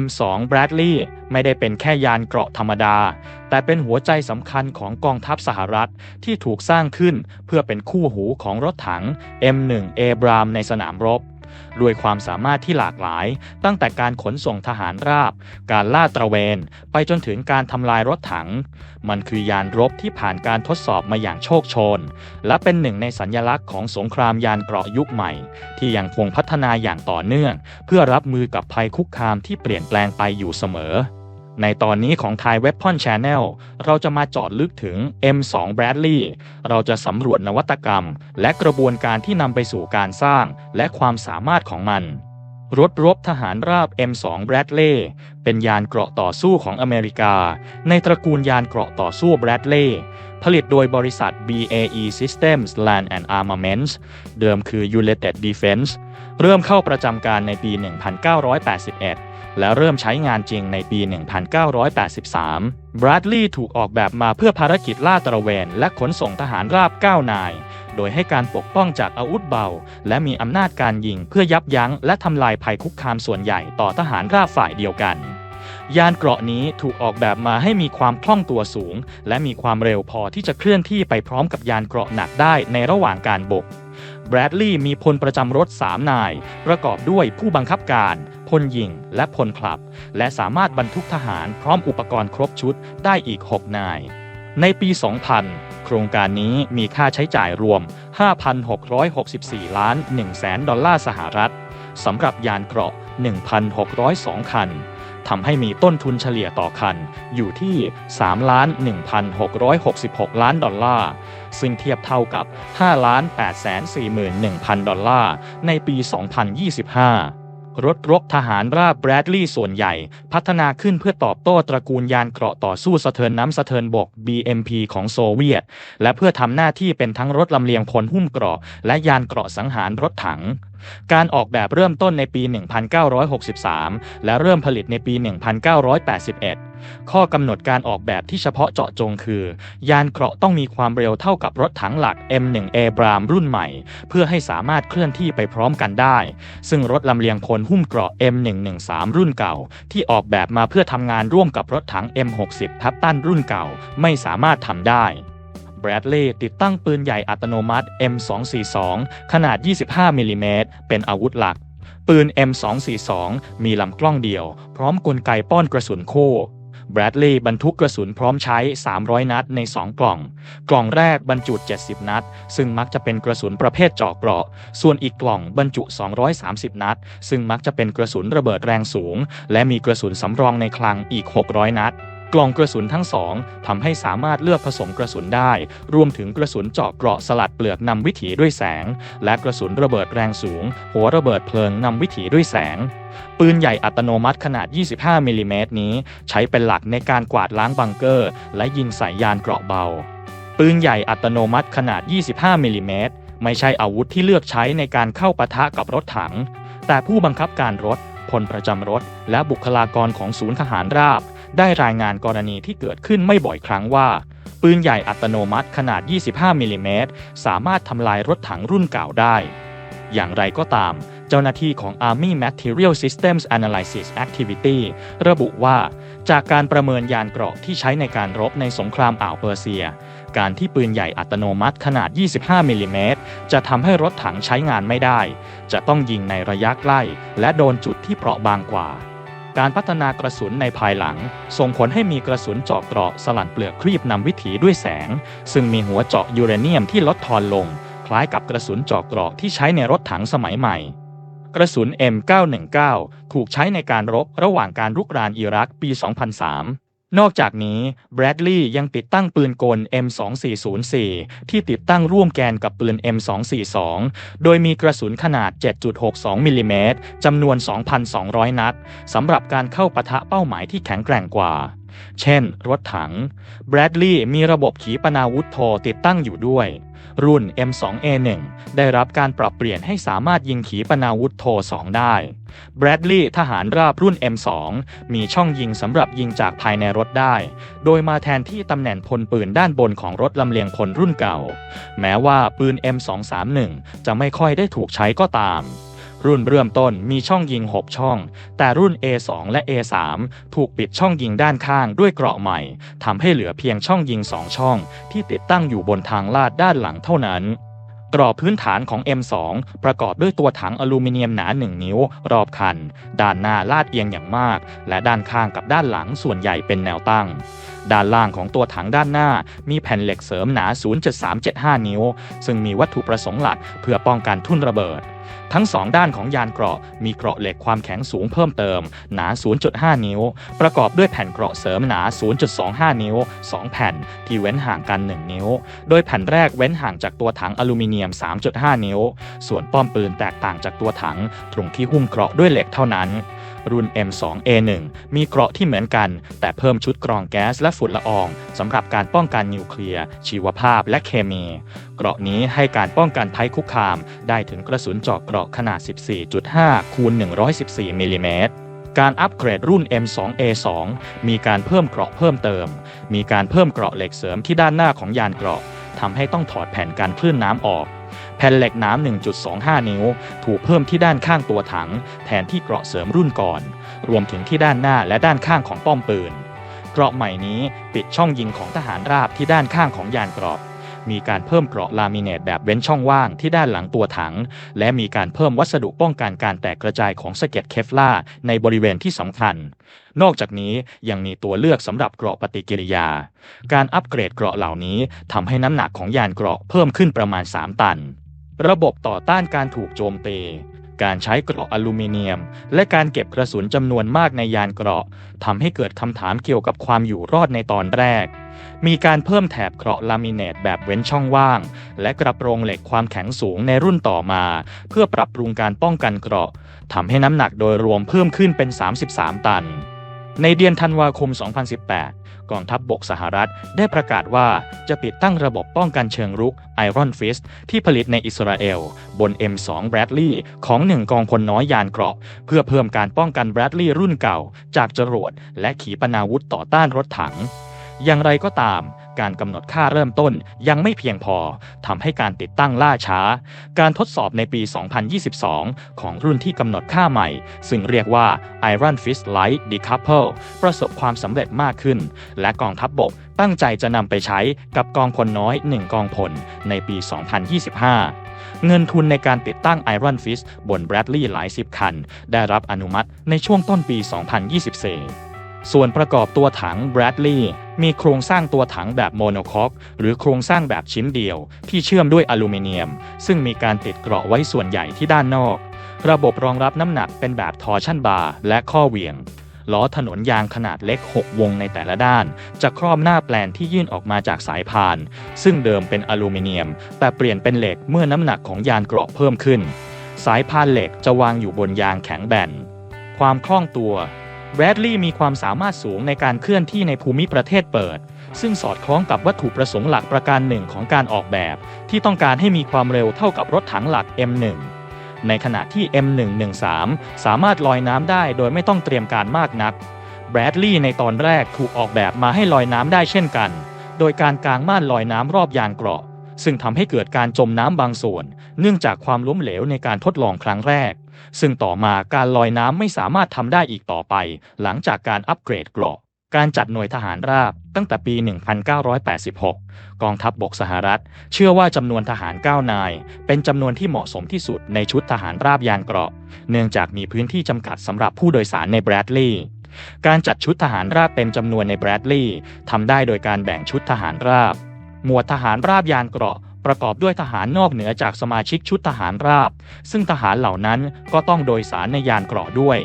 M2 Bradley ไม่ได้เป็นแค่ยานเกราะธรรมดา แต่เป็นหัวใจสำคัญของกองทัพสหรัฐที่ถูกสร้างขึ้นเพื่อเป็นคู่หูของรถถัง M1 Abrams ในสนามรบ ด้วยความสามารถที่หลากหลาย ตั้งแต่การขนส่งทหารราบ การล่าตระเวน ไปจนถึงการทำลายรถถัง มันคือยานรบที่ผ่านการทดสอบมาอย่างโชคโชน และเป็นหนึ่งในสัญญลักษณ์ของสงครามยานเกราะยุคใหม่ ที่ยังคงพัฒนาอย่างต่อเนื่อง เพื่อรับมือกับภัยคุกคามที่เปลี่ยนแปลงไปอยู่เสมอ ในตอนนี้ของ Thai Weapon Channel เราจะมาเจาะลึกถึง M2 Bradley เราจะสำรวจนวัตกรรม และกระบวนการที่นำไปสู่การสร้าง และความสามารถของมัน รถรบทหารราบ M2 Bradley เป็นยานเกราะต่อสู้ของอเมริกา ในตระกูลยานเกราะต่อสู้ Bradley ผลิตโดยบริษัท BAE Systems Land and Armaments เดิมคือ United Defense เริ่มเข้าประจำการในปี 1981 และเริ่มใช้งานจริงในปี 1983 Bradley ถูกออกแบบมาเพื่อภารกิจล่าตระเวน และขนส่งทหารราบ 9 นาย โดยให้การปกป้องจากอาวุธเบา และมีอำนาจการยิงเพื่อยับยั้ง และทำลายภัยคุกคามส่วนใหญ่ต่อทหารราบฝ่ายเดียวกัน ยานเกราะนี้ถูกออกแบบมาให้มีความคล่องตัวสูง และมีความเร็วพอที่จะเคลื่อนที่ไปพร้อมกับยานเกราะหนักได้ในระหว่างการบก แบรดลีย์มีพลประจำรถ 3 นาย ประกอบด้วยผู้บังคับการ พลยิง และพลขับ และสามารถบรรทุกทหารพร้อมอุปกรณ์ครบชุดได้อีก 6 นาย ในปี 2000 โครงการนี้มีค่าใช้จ่ายรวม 5,664 ล้าน1แสนดอลลาร์สหรัฐสำหรับยานเกราะ 1,602 คัน ทำให้มีต้นทุนเฉลี่ยต่อคัน อยู่ที่ 3 ล้าน 1,666 ล้านดอลลาร์ ซึ่งเทียบเท่ากับ 5 ล้าน8แสน41,000 ดอลลาร์ ในปี 2025รถรบทหารราบแบรดลีย์ส่วนใหญ่ พัฒนาขึ้นเพื่อตอบโต้ตระกูลยานเกราะต่อสู้สะเทินน้ำสะเทินบก BMP ของโซเวียต และเพื่อทำหน้าที่เป็นทั้งรถลำเลียงพลหุ้มเกราะ และยานเกราะสังหารรถถัง การออกแบบเริ่มต้นในปี 1963 และเริ่มผลิตในปี 1981 ข้อกำหนดการออกแบบที่เฉพาะเจาะจงคือ ยานเกราะต้องมีความเร็วเท่ากับรถถังหลัก M1 Abram รุ่นใหม่ เพื่อให้สามารถเคลื่อนที่ไปพร้อมกันได้ ซึ่งรถลำเลียงพลหุ้มเกราะ M113 รุ่นเก่า ที่ออกแบบมาเพื่อทำงานร่วมกับรถถัง M60 ทับตันรุ่นเก่า ไม่สามารถทำได้ แบรดลีย์ติดตั้งปืนใหญ่อัตโนมัติ M242 ขนาด 25มิลลิเมตรเป็นอาวุธหลัก ปืน M242 มีลำกล้องเดียว พร้อมกลไกป้อนกระสุนโค้แบรดลีย์บรรทุกกระสุนพร้อมใช้ 300 นัดใน 2 กล่อง กล่องแรกบรรจุ 70 นัด ซึ่งมักจะเป็นกระสุนประเภทเจาะเกราะ ส่วนอีกกล่องบรรจุ 230 นัด ซึ่งมักจะเป็นกระสุนระเบิดแรงสูง และมีกระสุนสำรองในคลังอีก 600 นัด กล่องกระสุนทั้งสองทำให้สามารถเลือกผสมกระสุนได้ รวมถึงกระสุนเจาะเกราะสลัดเปลือกนำวิถีด้วยแสง และกระสุนระเบิดแรงสูง หัวระเบิดเพลิงนำวิถีด้วยแสง ปืนใหญ่อัตโนมัติขนาด 25 มิลลิเมตรนี้ ใช้เป็นหลักในการกวาดล้างบังเกอร์ และยิงส่ยยานเกราะเบา ปืนใหญ่อัตโนมัติขนาด 25 มิลลิเมตรไม่ใช่อาวุธที่เลือกใช้ในการเข้าปะทะกับรถถัง แต่ผู้บังคับการรถพลประจำรถ และบุคลากรของศูนย์ทหารราบ ได้รายงานกรณีที่เกิดขึ้นไม่บ่อยครั้งว่า ปืนใหญ่อัตโนมัติขนาด 25มิลลิเมตรสามารถทำลายรถถังรุ่นเก่าได้ อย่างไรก็ตาม เจ้าหน้าที่ของ Army Material Systems Analysis Activity ระบุว่า จากการประเมินยานเกราะที่ใช้ในการรบในสงครามอ่าวเปอร์เซีย การที่ปืนใหญ่อัตโนมัติขนาด 25มิลลิเมตรจะทำให้รถถังใช้งานไม่ได้ จะต้องยิงในระยะใกล้ และโดนจุดที่เปราะบางกว่า การพัฒนากระสุนในภายหลัง ส่งผลให้มีกระสุนเจาะเกราะสลัดเปลือกครีบนำวิถีด้วยแสง ซึ่งมีหัวเจาะยูเรเนียมที่ลดทอนลง คล้ายกับกระสุนเจาะเกราะที่ใช้ในรถถังสมัยใหม่ กระสุน M919 ถูกใช้ในการรบระหว่างการรุกรานอิรักปี 2003 นอกจากนี้แบรดลีย์ยังติดตั้งปืนกล M2404 ที่ติดตั้งร่วมแกนกับปืน M242 โดยมีกระสุนขนาด 7.62 มิลลิเมตรจำนวน 2,200 นัดสำหรับการเข้าปะทะเป้าหมายที่แข็งแกร่งกว่า เช่น รถถัง แบรดลีย์มีระบบขีปนาวุธโทติดตั้งอยู่ด้วย รุ่น M2A1 ได้รับการปรับเปลี่ยนให้สามารถยิงขีปนาวุธโท 2 ได้ แบรดลีย์ทหารราบรุ่น M2 มีช่องยิงสำหรับยิงจากภายในรถได้ โดยมาแทนที่ตำแหน่งพลปืนด้านบนของรถลำเลียงพลรุ่นเก่า แม้ว่าปืน M231 จะไม่ค่อยได้ถูกใช้ก็ตาม รุ่นเริ่มต้นมีช่องยิง 6 ช่อง แต่รุ่น A2 และ A3 ถูกปิดช่องยิงด้านข้างด้วยเกราะใหม่ทำให้เหลือเพียงช่องยิง 2 ช่อง ที่ติดตั้งอยู่บนทางลาดด้านหลังเท่านั้นกรอบพื้นฐานของ M2 ประกอบด้วยตัวถังอลูมิเนียมหนา 1 นิ้ว รอบคัน ด้านหน้าลาดเอียงอย่างมาก และด้านข้างกับด้านหลังส่วนใหญ่เป็นแนวตั้ง ด้านล่างของตัวถังด้านหน้า มีแผ่นเหล็กเสริมหนา 0.375 นิ้ว ซึ่งมีวัตถุประสงค์หลักเพื่อป้องกันทุ่นระเบิด ทั้งสองด้านของยานเกราะมีเกราะเหล็กความแข็งสูงเพิ่มเติม หนา 0.5 นิ้ว ประกอบด้วยแผ่นเกราะเสริมหนา 0.25 นิ้ว 2 แผ่นที่เว้นห่างกัน 1 นิ้ว โดยแผ่นแรกเว้นห่างจากตัวถังอลูมิเนียม 3.5 นิ้ว ส่วนป้อมปืนแตกต่างจากตัวถัง ตรงที่หุ้มเกราะด้วยเหล็กเท่านั้น รุ่น M2A1 มีเกราะที่เหมือนกัน แต่เพิ่มชุดกรองแก๊สและฝุ่นละอองสำหรับการป้องกันนิวเคลียร์ ชีวภาพและเคมี เกราะนี้ให้การป้องกันภัยคุกคาม ได้ถึงกระสุนเจาะเกราะขนาด 14.5 คูณ 114มิลลิเมตรการอัปเกรดรุ่น M2A2 มีการเพิ่มเกราะเพิ่มเติม มีการเพิ่มเกราะเหล็กเสริมที่ด้านหน้าของยานเกราะทำให้ต้องถอดแผ่นการคลื่นน้ำออก แผ่นเหล็กน้ำ1.25 นิ้ว ถูกเพิ่มที่ด้านข้างตัวถัง แทนที่เกราะเสริมรุ่นก่อน รวมถึงที่ด้านหน้าและด้านข้างของป้อมปืน เกราะใหม่นี้ปิดช่องยิงของทหารราบที่ด้านข้างของยานเกราะมีการเพิ่มเกราะลามิเนตแบบเว้นช่องว่างที่ด้านหลังตัวถัง และมีการเพิ่มวัสดุป้องกันการแตกกระจายของสะเก็ดเคฟลาร์ในบริเวณที่สำคัญ นอกจากนี้ยังมีตัวเลือกสำหรับเกราะปฏิกิริยา การอัปเกรดเกราะเหล่านี้ทำให้น้ำหนักของยานเกราะเพิ่มขึ้นประมาณ 3 ตัน ระบบต่อต้านการถูกโจมตีการใช้เกราะอลูมิเนียม และการเก็บกระสุนจำนวนมากในยานเกราะทำให้เกิดคำถามเกี่ยวกับความอยู่รอดในตอนแรก มีการเพิ่มแถบเกราะลามิเนตแบบเว้นช่องว่าง และกระโปรงเหล็กความแข็งสูงในรุ่นต่อมา เพื่อปรับปรุงการป้องกันเกราะทำให้น้ำหนักโดยรวมเพิ่มขึ้นเป็น 33 ตัน ในเดือนธันวาคม 2018 กองทัพบบกสหรัฐได้ประกาศว่าจะปิดตั้งระบบป้องกันเชิงรุก Iron Fist ที่ผลิตในอิสราเอล บน M2 Bradley ของหนึ่งกองพลน้อยยานเกราะ เพื่อเพิ่มการป้องกัน Bradley รุ่นเก่า จากจรวดและขีปนาวุธต่อต้านรถถัง อย่างไรก็ตาม การกำหนดค่าเริ่มต้นยังไม่เพียงพอทำให้การติดตั้งล่าช้า การทดสอบในปี 2022 ของรุ่นที่กำหนดค่าใหม่ ซึ่งเรียกว่า Iron Fist Light Decouple ประสบความสำเร็จมากขึ้น และกองทัพบบกตั้งใจจะนำไปใช้กับกองพลน้อย 1 กองพลในปี 2025 เงินทุนในการติดตั้ง Iron Fist บน Bradley หลายสิบคัน ได้รับอนุมัติในช่วงต้นปี 2024ส่วนประกอบตัวถัง Bradley มีโครงสร้างตัวถังแบบโมโนคอกหรือโครงสร้างแบบชิ้นเดียว ที่เชื่อมด้วยอลูมิเนียม ซึ่งมีการติดเกราะไว้ส่วนใหญ่ที่ด้านนอก ระบบรองรับน้ำหนักเป็นแบบทอร์ชันบาร์และข้อเหวี่ยงล้อถนนยางขนาดเล็ก 6 วงในแต่ละด้าน จะครอบหน้าแปลนที่ยื่นออกมาจากสายพาน ซึ่งเดิมเป็นอลูมิเนียม แต่เปลี่ยนเป็นเหล็กเมื่อน้ำหนักของยานเกราะเพิ่มขึ้น สายพานเหล็กจะวางอยู่บนยางแข็งแบน ความคล่องตัว แบรดลีย์มีความสามารถสูงในการเคลื่อนที่ในภูมิประเทศเปิด ซึ่งสอดคล้องกับวัตถุประสงค์หลักประการหนึ่งของการออกแบบ ที่ต้องการให้มีความเร็วเท่ากับรถถังหลัก M1 ในขณะที่ M113 สามารถลอยน้ำได้โดยไม่ต้องเตรียมการมากนัก แบรดลีย์ในตอนแรกถูกออกแบบมาให้ลอยน้ำได้เช่นกัน โดยการกางม่านลอยน้ำรอบยานเกราะ ซึ่งทำให้เกิดการจมน้ำบางส่วน เนื่องจากความล้มเหลวในการทดลองครั้งแรก ซึ่งต่อมาการลอยน้ำไม่สามารถทำได้อีกต่อไป หลังจากการอัปเกรดเกราะการจัดหน่วยทหารราบตั้งแต่ปี 1986 กองทัพบบกสหรัฐ เชื่อว่าจำนวนทหาร 9 นาย เป็นจำนวนที่เหมาะสมที่สุดในชุดทหารราบยานเกราะ เนื่องจากมีพื้นที่จำกัดสำหรับผู้โดยสารในแบรดลีย์การจัดชุดทหารราบเต็มจำนวนในแบรดลีย์ทำได้โดยการแบ่งชุดทหารราบ หมวดทหารราบยานเกราะ ประกอบด้วยทหารนอกเหนือจากสมาชิกชุดทหารราบ ซึ่งทหารเหล่านั้นก็ต้องโดยสารในยานเกราะด้วย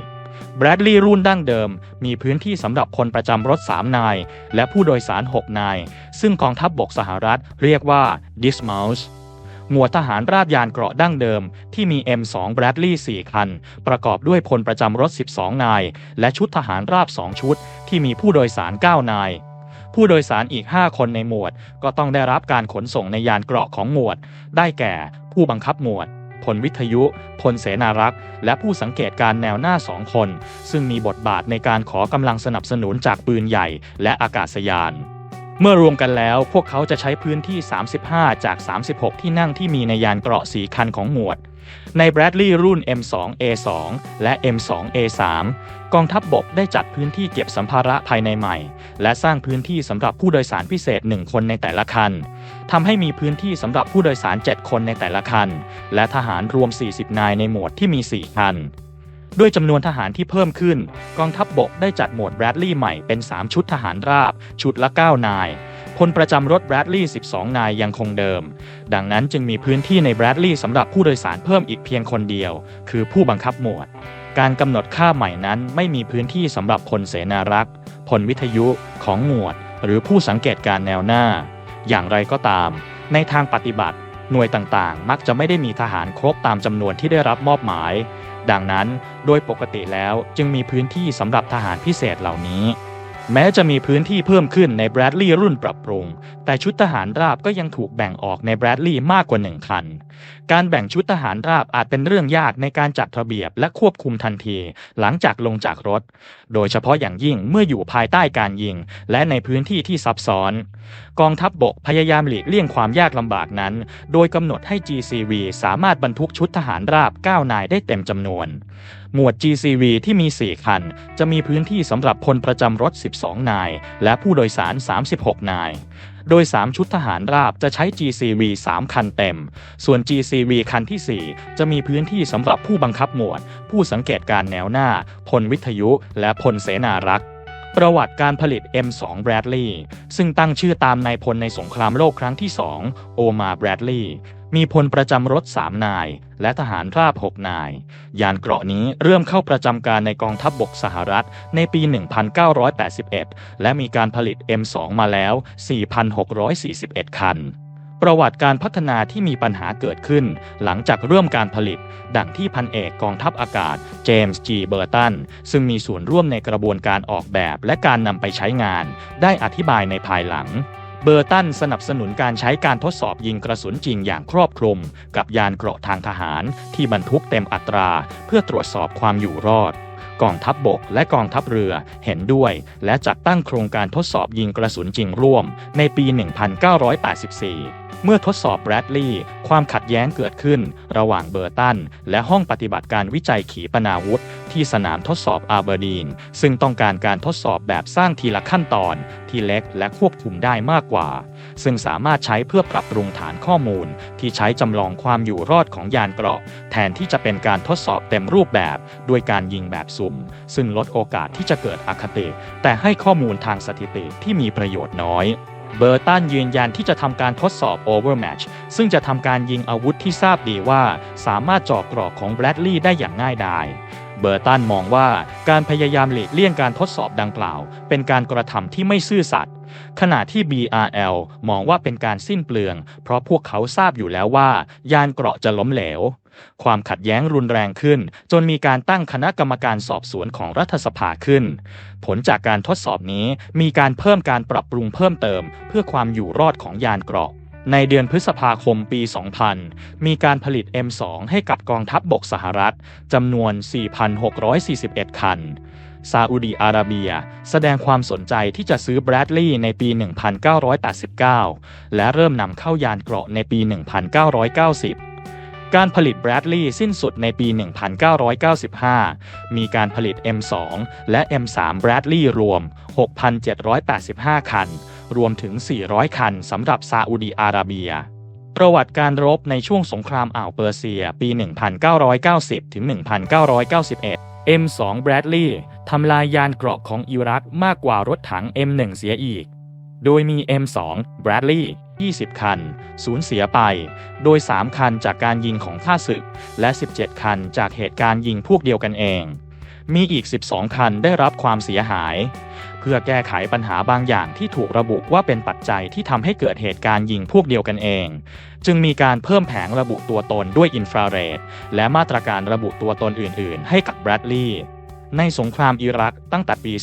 แบรดลีย์รุ่นดั้งเดิม มีพื้นที่สำหรับคนประจำรถ 3 นาย และผู้โดยสาร 6 นาย ซึ่งกองทัพบบกสหรัฐเรียกว่า dismounts หมวดทหารราบยานเกราะดั้งเดิม ที่มี M2 Bradley 4 คัน ประกอบด้วยพลประจำรถ 12 นาย และชุดทหารราบ 2 ชุด ที่มีผู้โดยสาร 9 นาย ผู้โดยสารอีก 5 คนในหมวด ก็ต้องได้รับการขนส่งในยานเกราะของหมวด ได้แก่ ผู้บังคับหมวดพลวิทยุ พลเสนารักษ์ และผู้สังเกตการแนวหน้าสองคน ซึ่งมีบทบาทในการขอกำลังสนับสนุนจากปืนใหญ่และอากาศยาน เมื่อรวมกันแล้วพวกเขาจะใช้พื้นที่ 35 จาก 36 ที่นั่งที่มีในยานเกราะสีคันของหมวด ใน Bradley รุ่น M2A2 และ M2A3 กองทัพบบกได้จัดพื้นที่เก็บสัมภาระภายในใหม่ และสร้างพื้นที่สำหรับผู้โดยสารพิเศษ 1 คนในแต่ละคันทำให้มีพื้นที่สำหรับผู้โดยสาร 7 คนในแต่ละคัน และทหารรวม 40 นายในหมวดที่มี 4 คันด้วยจำนวนทหารที่เพิ่มขึ้น กองทัพบบกได้จัดหมวดแบรดลีย์ใหม่เป็น 3 ชุดทหารราบ ชุดละ 9 นาย พลประจำรถแบรดลีย์12 นายยังคงเดิม ดังนั้นจึงมีพื้นที่ในแบรดลีย์สำหรับผู้โดยสารเพิ่มอีกเพียงคนเดียว คือผู้บังคับหมวด การกำหนดค่าใหม่นั้นไม่มีพื้นที่สำหรับพลเสนารักษ์พลวิทยุของหมวด หรือผู้สังเกตการแนวหน้า อย่างไรก็ตาม ในทางปฏิบัติ หน่วยต่างๆ มักจะไม่ได้มีทหารครบตามจำนวนที่ได้รับมอบหมาย ดังนั้นโดยปกติแล้วจึงมีพื้นที่สำหรับทหารพิเศษเหล่านี้ แม้จะมีพื้นที่เพิ่มขึ้นในแบรดลีย์รุ่นปรับปรุง แต่ชุดทหารราบก็ยังถูกแบ่งออกในแบรดลีย์มากกว่าหนึ่งคันการแบ่งชุดทหารราบอาจเป็นเรื่องยากในการจัดระเบียบและควบคุมทันที หลังจากลงจากรถ โดยเฉพาะอย่างยิ่งเมื่ออยู่ภายใต้การยิง และในพื้นที่ที่ซับซ้อน กองทัพบบกพยายามหลีกเลี่ยงความยากลำบากนั้น โดยกำหนดให้ GCV สามารถบรรทุกชุดทหารราบ 9 นายได้เต็มจำนวน หมวด GCV ที่มี 4 คัน จะมีพื้นที่สำหรับพลประจำรถ 12 นาย และผู้โดยสาร 36 นาย โดย 3 ชุดทหารราบจะใช้ GCV 3 คันเต็ม ส่วน GCV คันที่ 4 จะมีพื้นที่สำหรับผู้บังคับหมวด ผู้สังเกตการแนวหน้า พลวิทยุ และพลเสนารักษ์ ประวัติการผลิต M2 Bradley ซึ่งตั้งชื่อตามนายพลในสงครามโลกครั้งที่ 2 โอมาแบรดลีย์มีพลประจำรถ 3 นาย และทหารราบ 6 นาย ยานเกราะนี้เริ่มเข้าประจำการในกองทัพบบกสหรัฐในปี 1981 และมีการผลิต M2 มาแล้ว 4,641 คัน ประวัติการพัฒนาที่มีปัญหาเกิดขึ้น หลังจากเริ่มการผลิต ดังที่พันเอกกองทัพอากาศ เจมส์จีเบอร์ตัน ซึ่งมีส่วนร่วมในกระบวนการออกแบบและการนำไปใช้งาน ได้อธิบายในภายหลังเบอร์ตันสนับสนุนการใช้การทดสอบยิงกระสุนจริงอย่างครอบคลุม กับยานเกราะทางทหารที่บรรทุกเต็มอัตรา เพื่อตรวจสอบความอยู่รอด กองทัพบบกและกองทัพเรือเห็นด้วย และจัดตั้งโครงการทดสอบยิงกระสุนจริงร่วมในปี 1984 เมื่อทดสอบแบรดลีย์ความขัดแย้งเกิดขึ้น ระหว่างเบอร์ตัน และห้องปฏิบัติการวิจัยขีปนาวุธ ที่สนามทดสอบอาร์เบอร์ดีน ซึ่งต้องการการทดสอบแบบสร้างทีละขั้นตอน ที่เล็กและควบคุมได้มากกว่า ซึ่งสามารถใช้เพื่อปรับปรุงฐานข้อมูล ที่ใช้จำลองความอยู่รอดของยานเกราะ แทนที่จะเป็นการทดสอบเต็มรูปแบบด้วยการยิงแบบสุ่ม ซึ่งลดโอกาสที่จะเกิดอคติ แต่ให้ข้อมูลทางสถิติที่มีประโยชน์น้อย เบอร์ตันยืนยันที่จะทำการทดสอบโอเวอร์แมชซึ่งจะทำการยิงอาวุธที่ทราบดีว่า สามารถเจาะกรอกของแบรดลีย์ได้อย่างง่ายดาย เบอร์ตันมองว่าการพยายามหลีกเลี่ยงการทดสอบดังกล่าว เป็นการกระทำที่ไม่ซื่อสัตย์ขณะที่ BRL มองว่าเป็นการสิ้นเปลือง เพราะพวกเขาทราบอยู่แล้วว่า ยานเกราะจะล้มเหลว ความขัดแย้งรุนแรงขึ้น จนมีการตั้งคณะกรรมการสอบสวนของรัฐสภาขึ้น ผลจากการทดสอบนี้มีการเพิ่มการปรับปรุงเพิ่มเติม เพื่อความอยู่รอดของยานเกราะ ในเดือนพฤษภาคมปี 2000 มีการผลิต M2 ให้กับกองทัพบบกสหรัฐจำนวน 4,641 คัน ซาอุดีอาระเบีย แสดงความสนใจที่จะซื้อแบรดลีย์ในปี 1989 และเริ่มนำเข้ายานเกราะในปี 1990การผลิตแบรดลีย์สิ้นสุดในปี 1995 มีการผลิต M2 และ M3 แบรดลีย์รวม 6,785 คัน รวมถึง 400 คันสำหรับซาอุดีอาระเบีย ประวัติการรบในช่วงสงครามอ่าวเปอร์เซียปี 1990 ถึง 1991 M2 Bradley ทำลายยานเกราะของอิรักมากกว่ารถถัง M1 เสียอีก โดยมี M2 Bradley 20 คัน สูญเสียไป โดย 3 คันจากการยิงของข้าศึก และ 17 คันจากเหตุการณ์ยิงพวกเดียวกันเอง มีอีก 12 คันได้รับความเสียหาย พื่อแก้ไขปัญหาบางอย่างที่ถูกระบุว่าเป็นปัจจัยที่ทำให้เกิดเหตุการณ์ยิงพวกเดียวกันเอง จึงมีการเพิ่มแผงระบุตัวตนด้วยอินฟราเรดและมาตรการระบุตัวตนอื่น ๆ ให้กับแบรดลีย์ในสงครามอิรักตั้งแต่ปี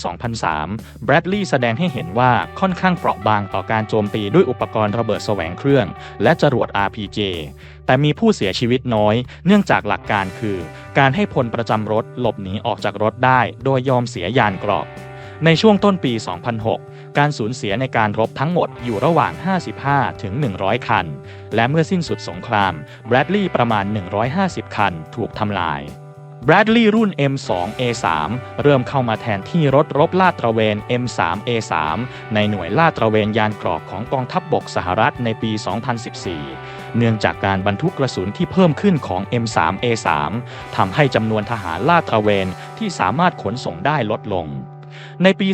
2003 แบรดลีย์แสดงให้เห็นว่าค่อนข้างเปราะบางต่อการโจมตีด้วยอุปกรณ์ระเบิดแสวงเครื่อง และจรวด RPG แต่มีผู้เสียชีวิตน้อย เนื่องจากหลักการคือ การให้พลประจำรถหลบหนีออกจากรถได้ โดยยอมเสียยานเกราะ ในช่วงต้นปี 2006 การสูญเสียในการรบทั้งหมดอยู่ระหว่าง 55 ถึง 100 คัน และเมื่อสิ้นสุดสงคราม แบรดลีย์ประมาณ 150 คันถูกทำลาย แบรดลีย์รุ่น M2A3 เริ่มเข้ามาแทนที่รถรบลาดตระเวน M3A3 ในหน่วยลาดตระเวนยานเกรอกของกองทัพบบกสหรัฐในปี 2014 เนื่องจากการบรรทุกกระสุนที่เพิ่มขึ้นของ M3A3 ทำให้จำนวนทหารลาดตระเวนที่สามารถขนส่งได้ลดลง ในปี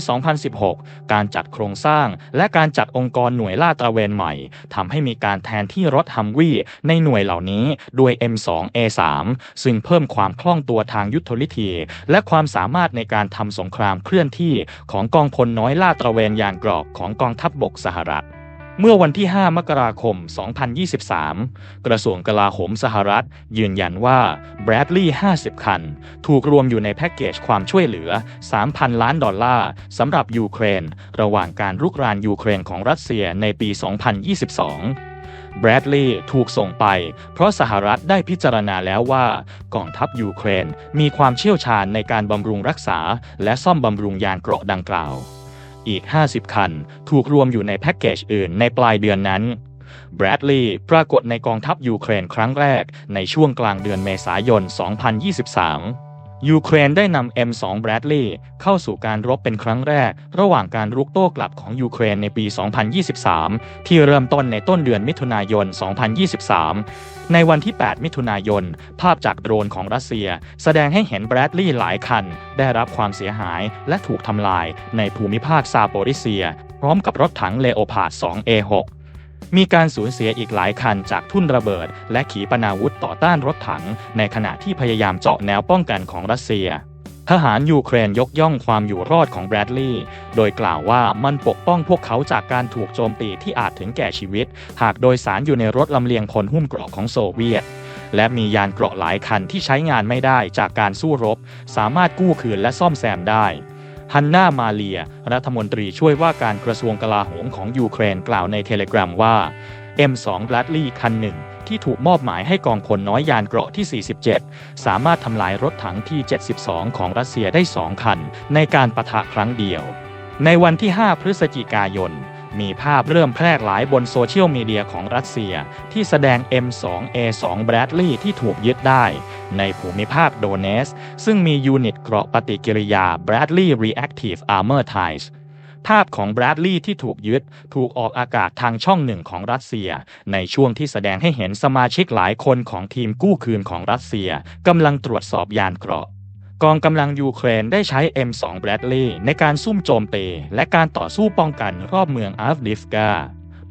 2016 การจัดโครงสร้าง และการจัดองค์กรหน่วยลาดตระเวนใหม่ทำให้มีการแทนที่รถฮัมวี่ในหน่วยเหล่านี้ด้วย M2A3 ซึ่งเพิ่มความคล่องตัวทางยุทธวิธี และความสามารถในการทำสงครามเคลื่อนที่ของกองพลน้อยลาดตระเวนยานกรอบของกองทัพบบกสหรัฐ เมื่อวันที่ 5 มกราคม 2023 กระทรวงกลาโหมสหรัฐ ยืนยันว่าแบรดลีย์50 คัน ถูกรวมอยู่ในแพ็กเกจความช่วยเหลือ 3,000 ล้านดอลลาร์สำหรับยูเครน ระหว่างการรุกรานยูเครนของรัสเซียในปี 2022แบรดลีย์ถูกส่งไป เพราะสหรัฐได้พิจารณาแล้วว่ากองทัพยูเครน มีความเชี่ยวชาญในการบำรุงรักษา และซ่อมบำรุงยานเกราะดังกล่าว อีก 50 คัน ถูกรวมอยู่ในแพ็กเกจอื่นในปลายเดือนนั้นแบรดลีย์ปรากฏในกองทัพยูเครนครั้งแรกในช่วงกลางเดือนเมษายน 2023 ยูเครนได้นำ M2 แบรดลีย์เข้าสู่การรบเป็นครั้งแรก ระหว่างการรุกโต้กลับของยูเครนในปี 2023 ที่เริ่มต้นในต้นเดือนมิถุนายน 2023 ในวันที่ 8 มิถุนายน ภาพจากโดรนของรัสเซีย แสดงให้เห็นแบรดลีย์หลายคัน ได้รับความเสียหายและถูกทำลายในภูมิภาคซาโปริเซีย พร้อมกับรถถังเลโอพาร์ด 2A6 มีการสูญเสียอีกหลายคันจากทุ่นระเบิด และขีปนาวุธต่อต้านรถถัง ในขณะที่พยายามเจาะแนวป้องกันของรัสเซีย ทหารยูเครนยกย่องความอยู่รอดของแบรดลีย์โดยกล่าวว่ามันปกป้องพวกเขาจากการถูกโจมตีที่อาจถึงแก่ชีวิต หากโดยสารอยู่ในรถลำเลียงพลหุ้มเกราะของโซเวียตและมียานเกราะหลายคันที่ใช้งานไม่ได้จากการสู้รบ สามารถกู้คืนและซ่อมแซมได้ ฮันนามาเลีย รัฐมนตรีช่วยว่าการกระทรวงกลาโหมของยูเครนกล่าวในเทเลกราฟว่า M2 b r a d l e y คันหนึ่งที่ถูกมอบหมายให้กองพลน้อยยานเกราะที่ 47 สามารถทำลายรถถังที่ 72 ของรัสเซียได้ 2 คัน ในการประทะครั้งเดียว ในวันที่ 5 พฤศจิกายน มีภาพเริ่มแพร่หลายบนโซเชียลมีเดียของรัสเซีย ที่แสดง M2A2 Bradley ที่ถูกยึดได้ ในภูมิภาคโดเนส ซึ่งมียูนิตเกราะปฏิกิริยา Bradley Reactive Armor Ties ภาพของแบรดลีย์ที่ถูกยึด ถูกออกอากาศทางช่องหนึ่งของรัสเซีย ในช่วงที่แสดงให้เห็นสมาชิกหลายคนของทีมกู้คืนของรัสเซียกำลังตรวจสอบยานเกราะ กองกำลังยูเครนได้ใช้ M2 Bradley ในการซุ่มโจมตีและการต่อสู้ป้องกันรอบเมืองอาฟดิฟกา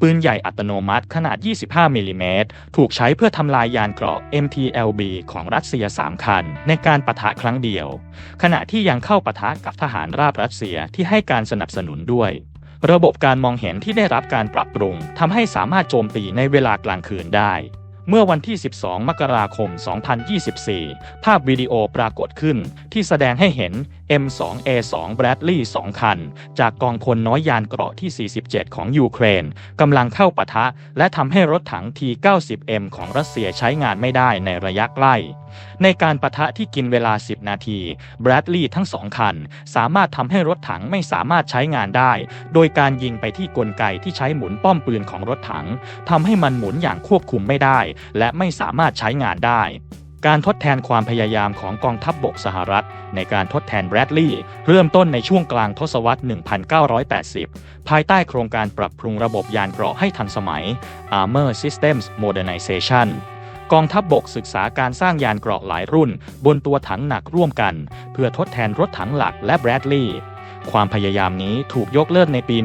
ปืนใหญ่อัตโนมัติขนาด 25มิลลิเมตรถูกใช้เพื่อทำลายยานเกราะ MTLB ของรัสเซีย 3 คัน ในการปะทะครั้งเดียว ขณะที่ยังเข้าปะทะกับทหารราบรัสเซียที่ให้การสนับสนุนด้วย ระบบการมองเห็นที่ได้รับการปรับปรุงทำให้สามารถโจมตีในเวลากลางคืนได้ เมื่อวันที่ 12 มกราคม 2024 ภาพวิดีโอปรากฏขึ้นที่แสดงให้เห็น M2A2 Bradley 2 คัน จากกองพลน้อยยานเกราะที่ 47 ของยูเครนกำลังเข้าปะทะ และทำให้รถถัง T90M ของรัสเซียใช้งานไม่ได้ในระยะใกล้ ในการปะทะที่กินเวลา 10 นาทีแบรดลีย์ทั้งสองคัน สามารถทำให้รถถังไม่สามารถใช้งานได้ โดยการยิงไปที่กลไกที่ใช้หมุนป้อมปืนของรถถังทำให้มันหมุนอย่างควบคุมไม่ได้ และไม่สามารถใช้งานได้ การทดแทนความพยายามของกองทัพบบกสหรัฐ ในการทดแทนแบรดลีย์เริ่มต้นในช่วงกลางทศวรรษ 1980 ภายใต้โครงการปรับปรุงระบบยานเกราะให้ทันสมัย Armor Systems Modernization กองทัพบบกศึกษาการสร้างยานเกราะหลายรุ่น บนตัวถังหนักร่วมกัน เพื่อทดแทนรถถังหลักและแบรดลีย์ความพยายามนี้ถูกยกเลิกในปี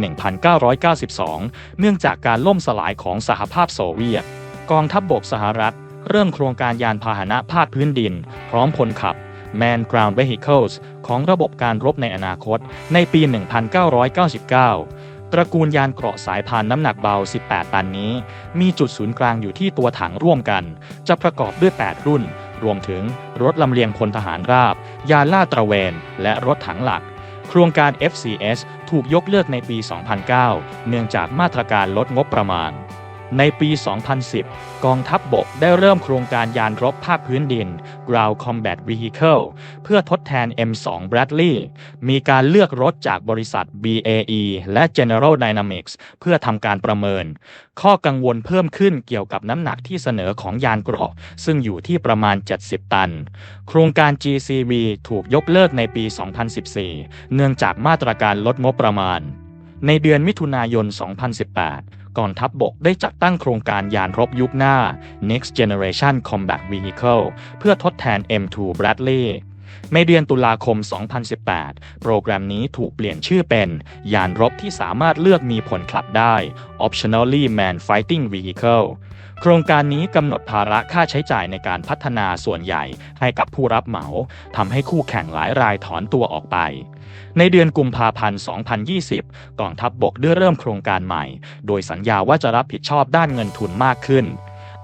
1992 เนื่องจากการล่มสลายของสหภาพโซเวียต กองทัพบบกสหรัฐ เริ่มโครงการยานพาหนะภาคพื้นดิน พร้อมพลขับ Man Ground Vehicles ของระบบการรบในอนาคต ในปี 1999 ตระกูลยานเกราะสายพานน้ำหนักเบา 18 ตันนี้ มีจุดศูนย์กลางอยู่ที่ตัวถังร่วมกัน จะประกอบด้วย 8 รุ่น รวมถึงรถลำเลียงพลทหารราบ ยานลาดตระเวน และรถถังหลักโครงการ FCS ถูกยกเลิกในปี 2009 เนื่องจากมาตรการลดงบประมาณ ในปี 2010 กองทัพบบกได้เริ่มโครงการยานรบภาคพื้นดิน Ground Combat Vehicle เพื่อทดแทน M2 Bradley มีการเลือกรถจากบริษัท BAE และ General Dynamics เพื่อทำการประเมิน ข้อกังวลเพิ่มขึ้นเกี่ยวกับน้ำหนักที่เสนอของยานเกราะ ซึ่งอยู่ที่ประมาณ 70 ตัน โครงการ GCV ถูกยกเลิกในปี 2014 เนื่องจากมาตรการลดงบประมาณ ในเดือนมิถุนายน 2018 องทัพบบกได้จัดตั้งโครงการยานรบยุคหน้า Next Generation Combat Vehicle เพื่อทดแทน M2 Bradley ในเดือนตุลาคม 2018 โปรแกรมนี้ถูกเปลี่ยนชื่อเป็น ยานรบที่สามารถเลือกมีผลขับได้ Optionally Manned Fighting Vehicle โครงการนี้กำหนดภาระค่าใช้จ่ายในการพัฒนาส่วนใหญ่ให้กับผู้รับเหมาทำให้คู่แข่งหลายรายถอนตัวออกไป ในเดือนกุมภาพันธ์ 2020 กองทัพบบกได้เริ่มโครงการใหม่ โดยสัญญาว่าจะรับผิดชอบด้านเงินทุนมากขึ้น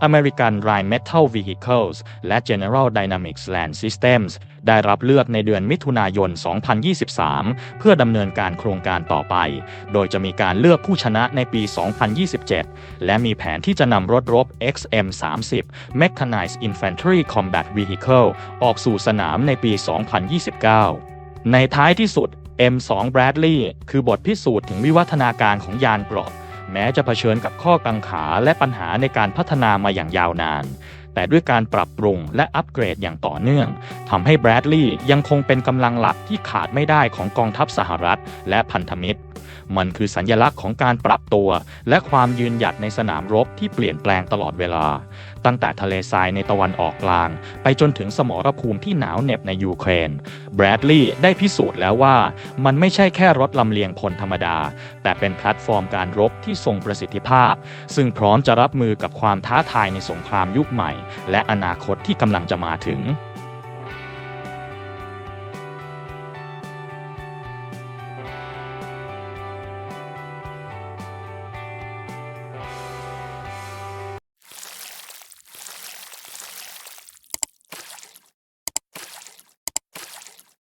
American Rheinmetall Vehicles และ General Dynamics Land Systems ได้รับเลือกในเดือนมิถุนายน 2023 เพื่อดำเนินการโครงการต่อไป โดยจะมีการเลือกผู้ชนะในปี 2027 และมีแผนที่จะนำรถรบ XM30 Mechanized Infantry Combat Vehicle ออกสู่สนามในปี 2029 ในท้ายที่สุด M2 Bradley คือบทพิสูจน์ถึงวิวัฒนาการของยานเกราะ แม้จะเผชิญกับข้อกังขาและปัญหาในการพัฒนามาอย่างยาวนาน แต่ด้วยการปรับปรุงและอัปเกรดอย่างต่อเนื่องทำให้แบรดลีย์ยังคงเป็นกำลังหลักที่ขาดไม่ได้ของกองทัพสหรัฐและพันธมิตร มันคือสัญลักษณ์ของการปรับตัว และความยืนหยัดในสนามรบที่เปลี่ยนแปลงตลอดเวลา ตั้งแต่ทะเลทรายในตะวันออกกลาง ไปจนถึงสมรภูมิที่หนาวเหน็บในยูเครน แบรดลีย์ได้พิสูจน์แล้วว่า มันไม่ใช่แค่รถลำเลียงพลธรรมดา แต่เป็นแพลตฟอร์มการรบที่ทรงประสิทธิภาพ ซึ่งพร้อมจะรับมือกับความท้าทายในสงครามยุคใหม่ และอนาคตที่กำลังจะมาถึง